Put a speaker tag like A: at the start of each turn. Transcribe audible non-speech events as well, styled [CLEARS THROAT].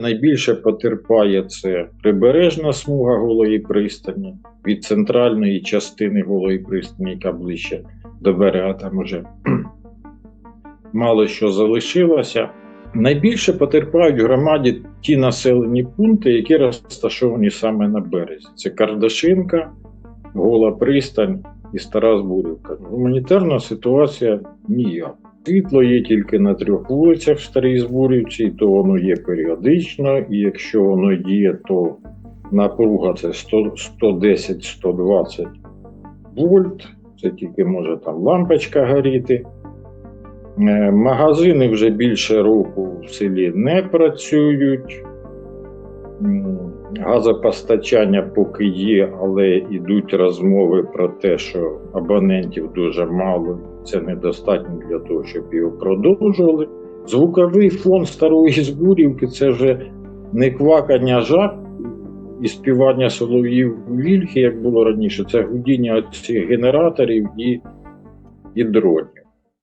A: Найбільше потерпає це прибережна смуга голої пристані від центральної частини голої пристані, яка ближче до берега, там уже [CLEARS THROAT] мало що залишилося. Найбільше потерпають громаді ті населені пункти, які розташовані саме на березі. Це Кардашинка, Гола Пристань і Стара Збурівка. Гуманітарна ситуація ніяк. Світло є тільки на трьох вулицях в Старій Збурівці, то воно є періодично, і якщо воно є, то напруга це 100 110-120 вольт. Це тільки може там лампочка горіти. Е, Магазини вже більше року в селі не працюють. Газопостачання поки є, але йдуть розмови про те, що абонентів дуже мало. Це недостатньо для того, щоб його продовжували. Звуковий фон старої збурівки це вже не квакання жаб і співання солов'їв вільхи, як було раніше, це гудіння цих генераторів і, і дронів.